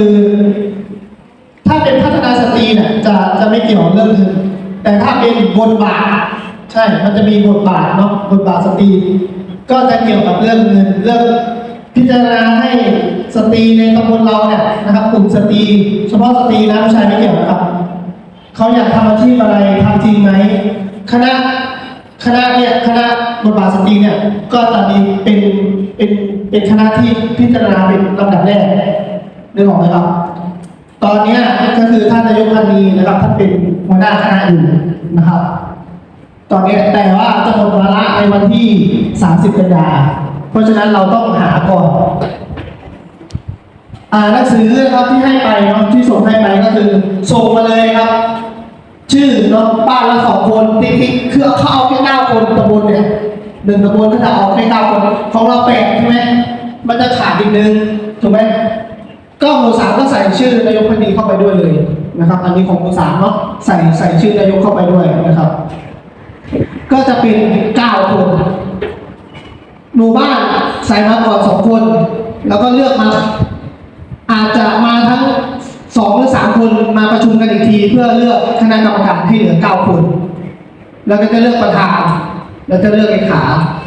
ือถ้าเป็นพัฒนาสตรีเนี่ยจะจะไม่เกี่ยวเรื่องเงินแต่ถ้าเป็นบทบาท ใช่ มันจะมีบทบาทเนาะบทบาทสตรี ก็จะเกี่ยวกับเรื่องเงินเรื่องพิจารณาให้สตรีในตำบลเราเนี่ยนะครับกลุ่มสตรีเฉพาะสตรีนะผู้ชายไม่เกี่ยวนะครับเขาอยากทำอาชีพอะไรทำจริงไหมคณะคณะเนี่ยคณะบทบาทสตรีเนี่ยก็จะมีเป็นเป็นเป็นคณะที่พิจารณาเป็นลำดับแรก นึกออกไหมครับ ตอนนี้ก็คือท่านนายกพันนีนะครับท่านเป็นหัวหน้าคณะอยู่นะครับ ตอนนี้แต่ว่าจะหมดวาระในวันที่ 30 กันยาเพราะฉะนั้นเราต้องหาก่อนอ่าหนังสือนะครับที่ให้ไปเนาะที่ส่งให้ไปก็คือส่งมาเลยครับ ชื่อเนาะบ้าละสองคนติ๊กๆคือเขาเอาแค่เก้าคนตำบลเนี่ยหนึ่งตำบลก็จะเอาแค่เก้าคนของเราแปดใช่ไหมมันจะขาดอีกหนึ่งถูกไหม ก็หมู่สามก็ใส่ชื่อนายกพันดีเข้าไปด้วยเลยนะครับ อันนี้ของหมู่สามเนาะใส่ใส่ชื่อนายกเข้าไปด้วยนะครับ ก็จะเป็นเก้าคนหมู่บ้านใส่มาก่อนสองคน แล้วก็เลือกมา อาจจะมาทั้งสองหรือสามคนมาประชุมกันอีกที เพื่อเลือกคณะกรรมการที่เหลือเก้าคน แล้วก็จะเลือกประธาน แล้วจะเลือกเลขา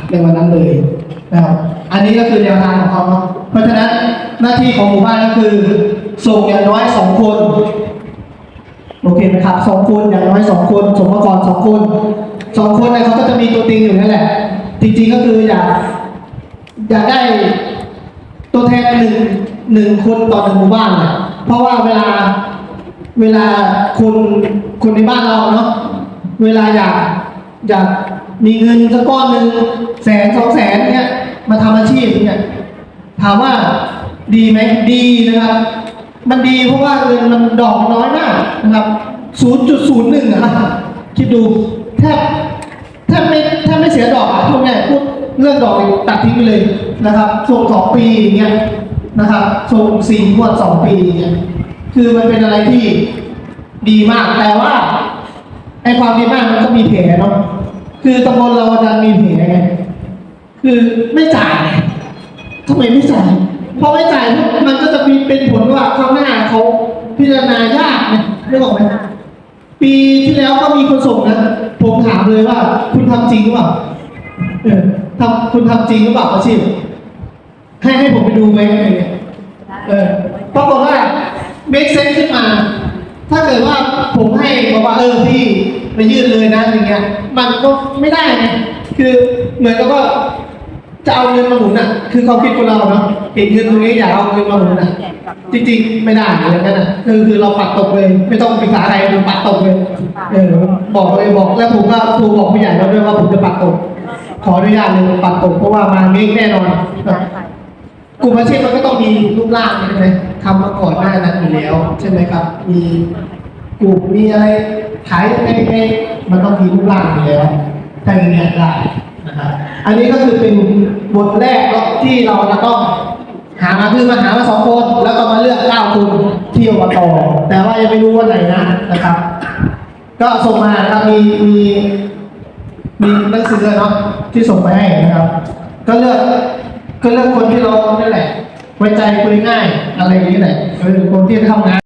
ในวันนั้นเลย นะครับอันนี้ก็คือแนวทางของเขาเนาะเพราะฉะนั้นหน้าที่ของหมู่บ้านก็คือ ส่งอย่างน้อยสองคนโอเคไหมครับสองคนอย่างน้อยสองคนสมมติก่อนสองคนสองคนเนี่ยเขาก็จะมีตัวติงอยู่นั่นแหละ จริงๆก็คืออยากอยากได้ตัวแทนหนึ่งหนึ่งคนต่อหนึ่งหมู่บ้านเนี่ยเพราะว่าเวลาเวลาคนคนในบ้านเราเนาะเวลาอยากอยากมีเงินสักก้อนหนึ่งแสนสอง พเนี่ยถามว่าดีไหมดีนะครับ มันดีเพราะว่าเงินมันดอกน้อยมากนะครับศูนย์จุดศูนย์หนึ่งนะครับคิดดูแทบถ้าไม่ถ้าไม่เสียดอกอะพวกเนี้ยพูดเรื่องดอกตัดทิ้งไปเลยนะครับส่งสองปีอย่างเงี้ยนะครับส่งสี่งวดสองปีอย่างเงี้ยคือมันเป็นอะไรที่ดีมากแต่ว่าไอความดีมากมันก็มีแผลเนาะคือตำบลเราดันมีแผลไงคือไม่จ่าย ไงทำไมไม่จ่ายเพราะไม่จ่ายมันก็จะมีเป็นผลว่าข้างหน้าเขาพิจารณายากไงนึกออกไหมปีที่แล้วก็มีคนส่งนะผมถามเลยว่า คุณทำจริงหรือเปล่าเออทำคุณทำจริงหรือเปล่าอาชีพให้ให้ผมไปดูไหมอะไรเงี้ยเออปรากฏว่าเมคเซนขึ้นมา ถ้าเกิดว่าผมให้บอกว่าเออพี่ไปยื่นเลยนะอย่างเงี้ย มันก็ไม่ได้ไงคือเหมือนกับว่า จะเอาเงินมาหมุนอะ คือความคิดคนเราเนาะเห็นเงินตรงนี้อยากเอาเงินมาหมุนอะ จริงๆไม่ได้เลยนั่นน่ะคือคือเราปัดตกเลย ไม่ต้องปรึกษาใครผมปัดตกเลยเออบอกเลยบอกแล้วผมก็ครูบอกผู้ใหญ่เราด้วยว่าผมจะปัดตก ขออนุญาตเลยปัดตกเพราะว่ามาเมกแน่นอนกลุ่มอาชีพมันก็ต้องมีรูปร่างใช่ไหมทำมาก่อนหน้านั้นอยู่แล้ว ใช่ไหมครับ มีกลุ่มมีอะไรขายในในมันต้องมีรูปร่างอยู่แล้วแต่อย่างเงี้ยได้น อันนี้ก็คือเป็นบทแรกที่เราจะต้องหามาคือมาหามาสองคน แล้วก็มาเลือกเก้าคนที่อบตแต่ว่ายังไม่รู้ว่าไหนนะนะครับ ก็ส่งมานะครับมีมีมีหนังสือเนาะที่ส่งไปให้นะครับ ก็เลือกก็เลือกคนที่เรานั่นแหละ ไว้ใจคุยง่ายอะไรอย่างนี้แหละเออคนที่ทำงาน